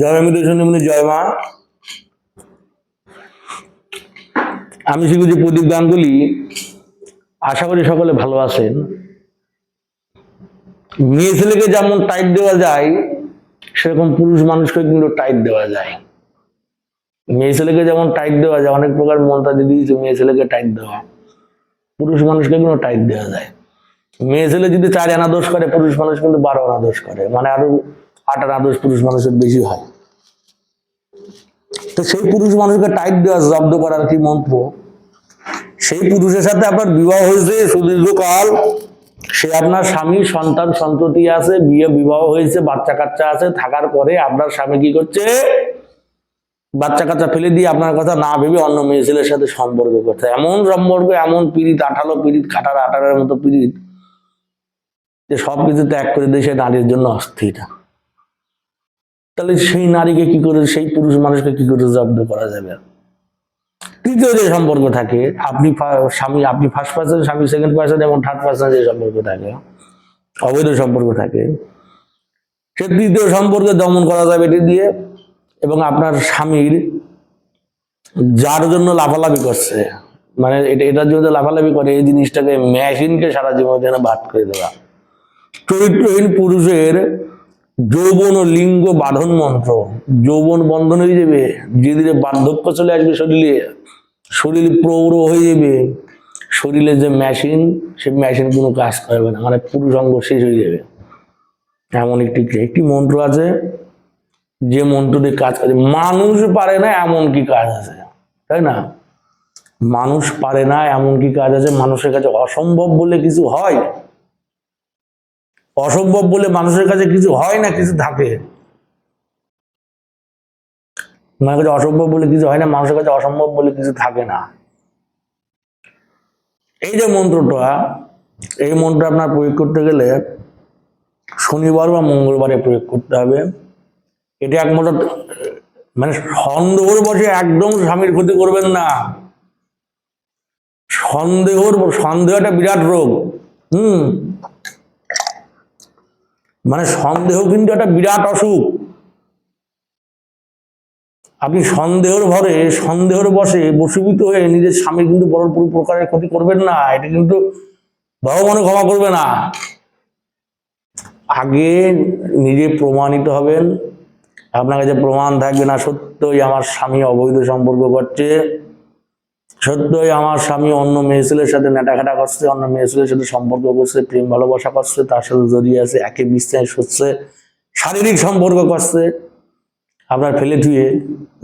জয় মৃত সন্ধিমণি জয় মা। আমি শিখেছি প্রদীপ গাঙ্গুলি। আশা করি সকলে ভালো আছেন। মেয়ে ছেলেকে যেমন টাইট দেওয়া যায়, সেরকম পুরুষ মানুষকে কিন্তু টাইট দেওয়া যায়। মেয়ে ছেলেকে যেমন টাইট দেওয়া যায়, অনেক প্রকার মন্ত্র দিয়ে দিয়েছে, মেয়ে ছেলেকে টাইট দেওয়া। পুরুষ মানুষকে কিন্তু টাইট দেওয়া যায়। মেয়ে ছেলে যদি চার আনা দোষ করে, পুরুষ মানুষ কিন্তু বারো আনা দোষ করে। মানে আরও আট আনা দোষ পুরুষ মানুষের বেশি হয়। তো সেই পুরুষ মানুষকে টাইট দেওয়া, জব্দ করার কি মন্ত্র? সেই পুরুষের সাথে আপনার বিবাহ হয়েছে, সুদীর্ঘকাল, সে আপনার স্বামী, সন্তান, সন্ততি আছে, বিয়ে, বিবাহ হয়েছে বাচ্চা কাচ্চা আছে, থাকার পরে আপনার স্বামী কি করছে? বাচ্চা কাচ্চা ফেলে দিয়ে আপনার কথা না ভেবে অন্য মেয়ে ছেলের সাথে সম্পর্ক করছে। এমন সম্পর্ক, এমন পিড়িত, আঠালো পিড়িত, খাটার আঠারের মতো পিড়িত যে সবকিছু ত্যাগ করে দিয়ে সে নারীর জন্য অস্থির। তাহলে সেই নারীকে কি করে, সেই পুরুষ মানুষকে কি করে জব্দ করা যাবে? তৃতীয় যে সম্পর্ক থাকে, আপনি স্বামী, আপনি ফার্স্ট পার্সন স্বামী সেকেন্ড পার্সন এবং থার্ড পার্সন যে সম্পর্ক থাকে, অবৈধ সম্পর্ক থাকে, সে তৃতীয় সম্পর্কে দমন করা যাবে এটি দিয়ে এবং আপনার স্বামীর যার জন্য লাফালাফি করছে মানে এটা, এটার জন্য লাফালাফি করে, এই জিনিসটাকে মেশিনকে সারা জীবনের জন্য বাদ করে দেওয়া। চরিত্রহীন পুরুষের যৌবন ও লিঙ্গ বাঁধন মন্ত্র। যৌবন বন্ধন হয়ে যাবে, ধীরে ধীরে বার্ধক্য চলে আসবে শরীরে। শরীর প্রৌঢ় হয়ে যাবে। শরীরে যে মেশিন সে মেশিন কোনো কাজ করবে না। মানে পুরুষ অঙ্গ শেষ হয়ে যাবে। এমন একটি একটি মন্ত্র আছে, যে মন্ত্র দিয়ে কাজ করে। মানুষ পারে না এমন কি কাজ আছে, তাই না? মানুষ পারে না এমন কি কাজ আছে, মানুষের কাছে অসম্ভব বলে কিছু হয়। অসম্ভব বলে মানুষের কাছে কিছু হয় না, কিছু থাকে। মানুষের কাছে অসম্ভব বলে কিছু হয় না, মানুষের কাছে অসম্ভব বলে কিছু থাকে না। এই যে মন্ত্রটা, এই মন্ত্র আপনার প্রয়োগ করতে গেলে শনিবার বা মঙ্গলবারে প্রয়োগ করতে হবে। এটা একমাত্র মানে সন্দেহর বসে একদম স্বামীর ক্ষতি করবেন না। সন্দেহর, সন্দেহটা বিরাট রোগ, হুম? মানে সন্দেহ কিন্তু একটা বিরাট অসুখ। আপনি সন্দেহর ভরে, সন্দেহর বসে বসীভূত হয়ে নিজের স্বামীর কিন্তু বড় পুরো প্রকারের ক্ষতি করবেন না, এটা কিন্তু ভগবানও ক্ষমা করবে না। আগে নিজে প্রমাণিত হবেন, আপনার কাছে প্রমাণ থাকবে না সত্যই আমার স্বামী অবৈধ সম্পর্ক করছে। সত্যই আমার স্বামী অন্য মেয়ে ছেলের সাথে নেটাঘাটা করছে, অন্য মেয়ে ছেলের সাথে সম্পর্ক করছে, প্রেম ভালোবাসা করছে, তার সাথে জড়িয়ে আছে একে বিশ্বাস হচ্ছে, শারীরিক সম্পর্ক করছে। আপনার ফেলে ধুয়ে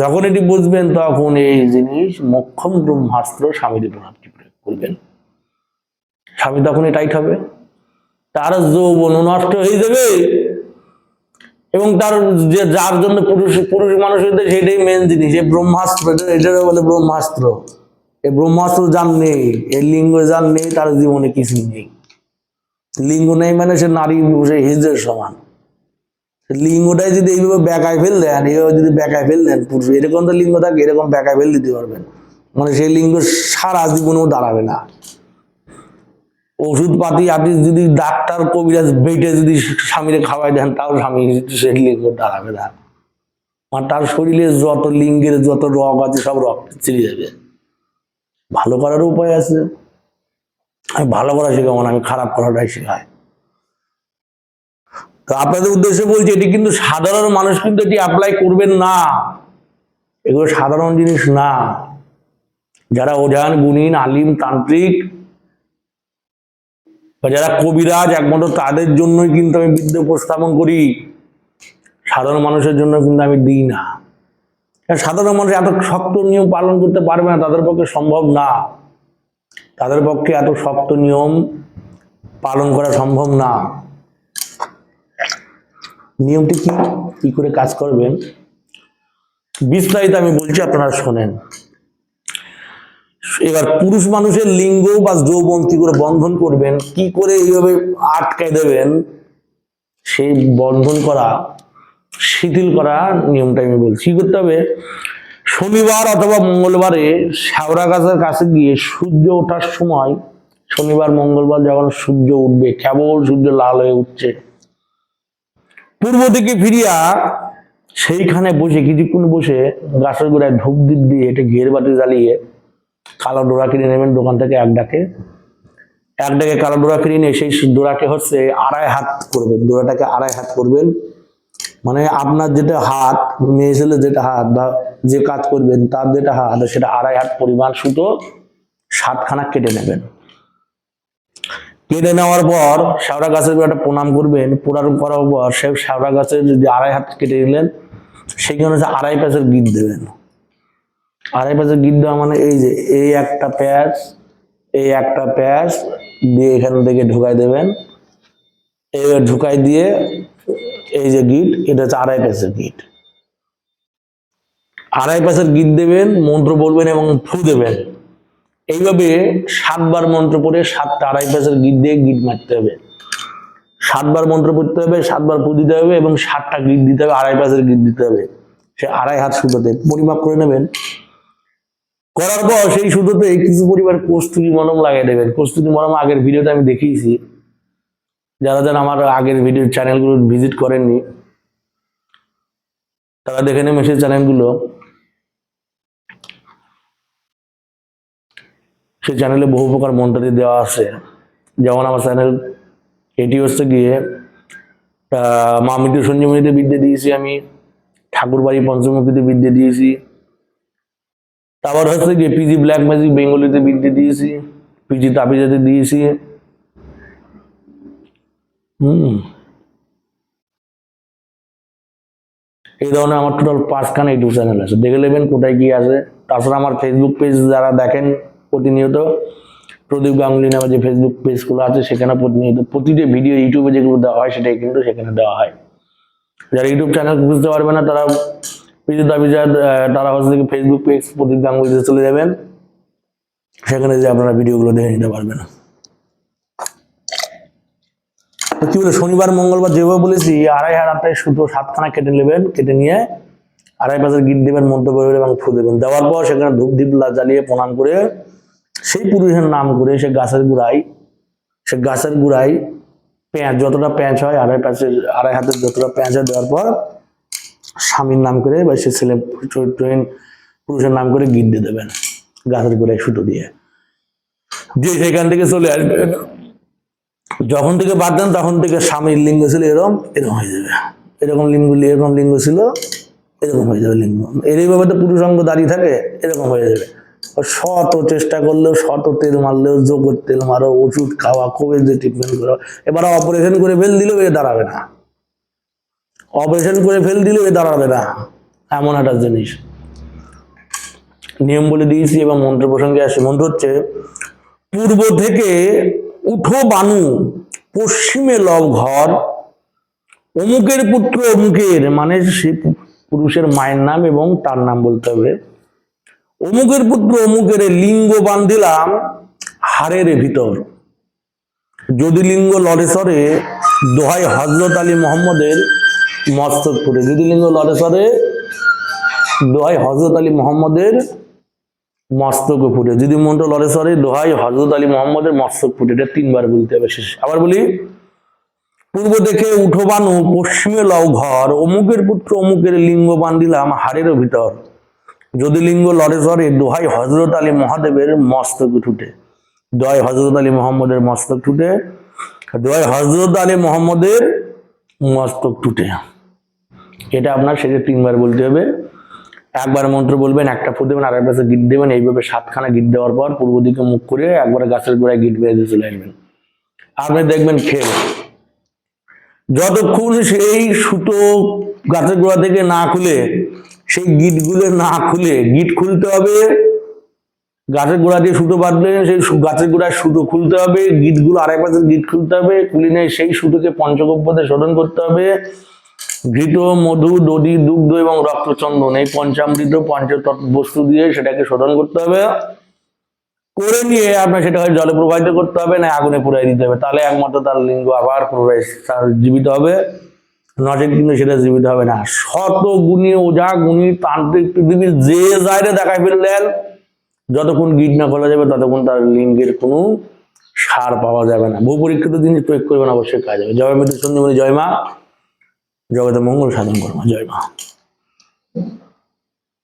যখন এটি বুঝবেন তখন এই জিনিস মক্ষম ব্রহ্মাস্ত্র স্বামীর উপর আপনি প্রয়োগ করবেন। স্বামী তখনই টাইট হবে। তার যৌবন নষ্ট হয়ে যাবে এবং তার যে যার জন্য পুরুষ পুরুষ মানুষ সেটাই মেন জিনিস। ব্রহ্মাস্ত্র এটা বলে ব্রহ্মাস্ত্র। এই ব্রহ্মাস্ত্র যার নেই এই লিঙ্গ যার নেই, তার জীবনে কিছুই নেই। লিঙ্গ নেই মানে সে নারী, সে হিজের সমান। লিঙ্গটাই যদি এইভাবে বেকায় ফেল দেন, এইভাবে যদি বেকায় ফেল দেন, পুরুষ, এরকম তো লিঙ্গ থাকে, এরকম বেকায় ফেল দিতে পারবেন। মানে সেই লিঙ্গ সারা জীবনেও দাঁড়াবে না। ওষুধ পাতি আপনি যদি ডাক্তার, কবিরাজ বেটে যদি স্বামীরে খাওয়াই দেন, তাও স্বামী সেই লিঙ্গ দাঁড়াবে না। আর তার শরীরে যত লিঙ্গের যত রগ আছে, সব রক্ত ছিঁড়ে যাবে। ভালো করার উপায় আছে। আমি ভালো করা শেখাবো না, আমি খারাপ করাটাই শেখাই। তো আপনাদের উদ্দেশ্যে বলছি, এটি কিন্তু সাধারণ মানুষ কিন্তু এটি অ্যাপ্লাই করবেন না। এগুলো সাধারণ জিনিস না। যারা ওঝান গুণিন, আলিম, তান্ত্রিক, বা যারা কবিরাজ একমাত্র তাদের জন্যই কিন্তু আমি বিদ্যা উপস্থাপন করি। সাধারণ মানুষের জন্য কিন্তু আমি দিই না। সাধারণ মানুষ এত শক্ত নিয়ম পালন করতে পারবে না, তাদের পক্ষে সম্ভব না। তাদের পক্ষে এত শক্ত নিয়ম পালন করা সম্ভব না। নিয়মটি কি? কি করে কাজ করবেন? বিস্তারিত আমি বলছি, আপনারা শোনেন। এবার পুরুষ মানুষের লিঙ্গ বা যৌবন কি করে বন্ধন করবেন, কি করে এইভাবে আটকায় দেবেন, সেই বন্ধন করা শিথিল করা নিয়মটা আমি বলছি। কি করতে হবে? শনিবার অথবা মঙ্গলবারে শ্যাওড়া গাছের কাছে গিয়ে সূর্য ওঠার সময় শনিবার, মঙ্গলবার যখন সূর্য উঠবে, কেবল সূর্য লাল হয়ে উঠছে। পূর্ব দিকে ফিরিয়া সেইখানে বসে, কিছুক্ষণ বসে গাছের গোড়ায় ধূপ দ্বীপ দিয়ে এটা ঘের বাতি জ্বালিয়ে কালো ডোরা কিনে নেবেন দোকান থেকে এক ডাকে। এক ডাকে কালো ডোরা কিনে নিয়ে সেই ডোরাকে হচ্ছে আড়াই হাত করবেন। ডোরাটাকে আড়াই হাত করবেন। মানে আপনার যেটা হাত, মেয়ে ছেলে যেটা হাত বা যে কাজ করবেন, তার যেটা হাত, সেটা আড়াই হাত পরিমাণ সুতো সাতখানা কেটে নেবেন। কেটে নেওয়ার পর শ্যাওড়া গাছের একটা প্রণাম করবেন। প্রণাম করার পর সে শ্যাওড়া গাছের যদি আড়াই হাত কেটে নিলেন সেইখানে হচ্ছে আড়াই প্যাঁচের গিট দেবেন। আড়াই প্যাঁচের গিট দেওয়া মানে এই যে, এই একটা প্যাঁচ এই একটা প্যাঁচ দিয়ে এখান থেকে ঢুকাই দেবেন। এবার ঢুকাই দিয়ে এই যে গিট এটা হচ্ছে আড়াই প্যাঁচের গিট আড়াই প্যাঁচের গিট দেবেন, মন্ত্র বলবেন এবং ফু দেবেন। এইভাবে সাতবার মন্ত্র পড়ে সাতটা আড়াই প্যাঁচের গিট দিয়ে গিট মারতে হবে। সাতবার মন্ত্র পড়তে হবে, সাতবার পু দিতে হবে এবং সাতটা গিট দিতে হবে, আড়াই প্যাঁচের গিট দিতে হবে। সে আড়াই হাত সুতোতে পরিমাপ করে নেবেন। করার পর সেই সুতোতে কিছু পরিমাণ কস্তুরি মলম লাগিয়ে দেবেন। কস্তুরি মলম আগের ভিডিওতে আমি দেখিয়েছি। যারা যারা আমার আগের ভিডিও চ্যানেলগুলো ভিজিট করেননি, তারা দেখে নেবেন সেই চ্যানেলগুলো সেই চ্যানেলে বহু প্রকার মন্ত্রাদি দেওয়া আছে। যেমন আমার চ্যানেল এটি হচ্ছে গিয়ে মৃত্যু সঞ্জীবনীতে বিদ্যে দিয়েছি আমি, ঠাকুরবাড়ি পঞ্চমুখীতে বিদ্যে দিয়েছি। তারপর হচ্ছে গিয়ে পিজি ব্ল্যাক ম্যাজিক বেঙ্গলিতে বিদ্যে দিয়েছি পিজি তাবিজাতে দিয়েছি। এই ধরনের আমার টোটাল পাঁচখানা ইউটিউব চ্যানেল আছে। দেখে নেবেন কোথায় কি আছে। তাছাড়া আমার ফেসবুক পেজ যারা দেখেন প্রতিনিয়ত, প্রদীপ গাঙ্গুলি নামে যে ফেসবুক পেজগুলো আছে, সেখানে প্রতিনিয়ত প্রতিটি ভিডিও ইউটিউবে যেগুলো দেওয়া হয়, সেটাই কিন্তু সেখানে দেওয়া হয়। যারা ইউটিউব চ্যানেল বুঝতে পারবে না, তারা পিজি দাবিজাত তারা হচ্ছে কি ফেসবুক পেজ প্রদীপ গাঙ্গুলিতে চলে যাবেন। সেখানে যে আপনারা ভিডিওগুলো দেখে নিতে পারবেন তো কি বলে, শনিবার, মঙ্গলবার যেভাবে বলেছি, আড়াই আটটায় সুতো সাতখানা কেটে নেবেন, কেটে নিয়ে আড়াই পাঁচের গিট দেবেন মধ্য করবেন এবং ফু দেবেন। দেওয়ার পর সেখানে ধূপ দ্বীপ লা- জ্বালিয়ে প্রণাম করে সেই পুরুষের নাম করে সে গাছের গোড়ায়, সে গাছের গোড়ায় পেঁয়াজ, যতটা পেঁয়াজ হয় আড়াই পাঁচের আড়াই হাতের যতটা পেঁয়াজ হয় দেওয়ার পর স্বামীর নাম করে বা সে ছেলে পুরুষের নাম করে গিট দিয়ে দেবেন, গাছের গোড়ায় সুতো দিয়ে। যে সেখান থেকে চলে আসবেন। যখন থেকে বাদ দেন, তখন থেকে স্বামীর লিঙ্গ ছিল এরকম এরকম হয়ে যাবে। এরকম লিঙ্গ এরকম লিঙ্গ ছিল, এরকম হয়ে যাবে লিঙ্গ। এর এইভাবে তো পুরুষাঙ্গ দাঁড়িয়ে থাকে, এরকম হয়ে যাবে। শত চেষ্টা করলেও, শত তেল মারলেও যোগের তেল মারো, ওষুধ খাওয়া কোভিড যে ট্রিটমেন্ট করো, এবার অপারেশন করে ফেল দিলেও এ দাঁড়াবে না। অপারেশন করে ফেল দিলেও এ দাঁড়াবে না। এমন একটা জিনিস। নিয়ম বলে দিয়েছি এবং মন্ত্র প্রসঙ্গে আসে। মন্ত্র হচ্ছে, পূর্ব থেকে উঠো বানু, পশ্চিমে লব ঘর। অমুকের পুত্র অমুকের মানে সে পুরুষের মায়ের নাম এবং তার নাম বলতে হবে। অমুকের পুত্র অমুকের লিঙ্গ বান্ধিলাম হাড়ের ভিতর। যদি লিঙ্গ লড়ে সরে দোহাই হজরত আলী মোহাম্মদের মস্তক ফুটে যদি লিঙ্গ লড়ে সরে দোহাই হজরত আলী মোহাম্মদের মস্তক ফুটে। যদি মনটা লড়ে সরে দোহাই হজরত আলী মোহাম্মদের মস্তক ফুটে। এটা তিনবার বলতে হবে শেষ। আবার বলি, পূর্ব দেখে উঠো বানু পশ্চিমে লও ঘর অমুকের পুত্র, অমুকের লিঙ্গ বান্ধিলাম হাড়ের ভিতর। যদি লিঙ্গ লড়ে সরে দোহাই হজরত আলী মহাদেবের মস্তক ঠুটে। দোহাই হজরত আলী মোহাম্মদের মস্তক ঠুটে। দোহাই হজরত আলী মোহাম্মদের মস্তক টুটে এটা আপনার সেটা তিনবার বলতে হবে। একবার মন্ত্র বলবেন, একটা ফু দেবেন আর পাশে গিট দেবেন, এইভাবে সাতখানা গিট দেওয়ার পর পূর্ব দিকে মুখ করে একবার গাছের গোড়ায় গিট বেঁধে চলে আসবেন। আপনি দেখবেন খেল যতক্ষণ সেই সুতো গাছের গোড়া থেকে না খুলে, সেই গিটগুলো না খুলে, গিট খুলতে হবে, গাছের গোড়া দিয়ে সুতো বাঁধবেন, সেই গাছের গোড়ায় সুতো খুলতে হবে, গিটগুলো আড়াই পাশে গিট খুলতে হবে, খুলে নিয়ে সেই সুতোকে পঞ্চগব্যতে শোধন করতে হবে। ঘৃত মধু, দধি, দুগ্ধ এবং রক্তচন্দন, এই পঞ্চামৃত পঞ্চতত্ত্ব বস্তু দিয়ে সেটাকে শোধন করতে হবে। করে নিয়ে আপনার সেটা হয় জলে প্রবাহিত করতে হবে, না আগুনে পুড়াই দিতে হবে। তাহলে একমাত্র তার লিঙ্গ আবার জীবিত হবে। নচেত কিন্তু সেটা জীবিত হবে না। শত গুণী ওঝা, গুণী তান্ত্রিক পৃথিবীর যে জায়গায় দেখায় ফেললেন, যতক্ষণ গিট না খোলা যাবে, ততক্ষণ তার লিঙ্গের কোনো সার পাওয়া যাবে না। বহু পরীক্ষিত জিনিস প্রয়োগ করবেন, অবশ্যই কাজ হবে জয় মৃত্যু সঞ্জীবনী জয় মা। 叫做“蒙古人”，杀人狂魔，知道吗？